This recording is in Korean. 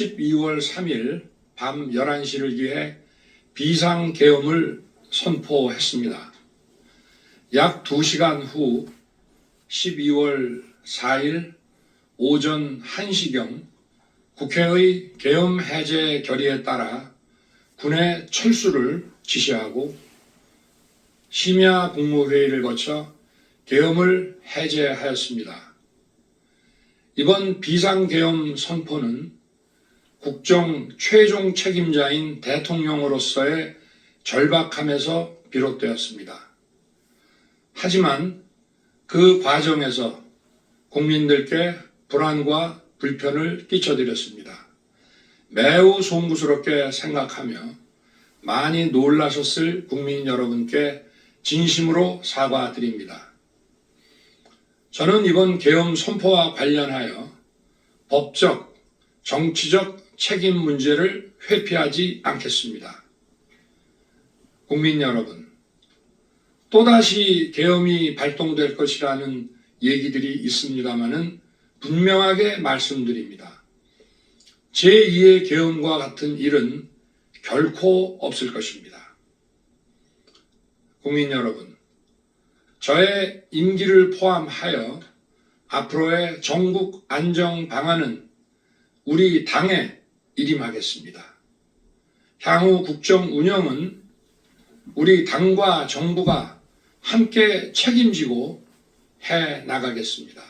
12월 3일 밤 11시를 기해 비상계엄을 선포했습니다. 약 2시간 후 12월 4일 오전 1시경 국회의 계엄 해제 결의에 따라 군의 철수를 지시하고 심야 국무회의를 거쳐 계엄을 해제하였습니다. 이번 비상계엄 선포는 국정 최종 책임자인 대통령으로서의 절박함에서 비롯되었습니다. 하지만 그 과정에서 국민들께 불안과 불편을 끼쳐드렸습니다. 매우 송구스럽게 생각하며 많이 놀라셨을 국민 여러분께 진심으로 사과드립니다. 저는 이번 계엄 선포와 관련하여 법적, 정치적 책임 문제를 회피하지 않겠습니다. 국민 여러분, 또다시 계엄이 발동될 것이라는 얘기들이 있습니다마는 분명하게 말씀드립니다. 제2의 계엄과 같은 일은 결코 없을 것입니다. 국민 여러분, 저의 임기를 포함하여 앞으로의 전국 안정 방안은 우리 당에 일임하겠습니다. 향후 국정 운영은 우리 당과 정부가 함께 책임지고 해 나가겠습니다.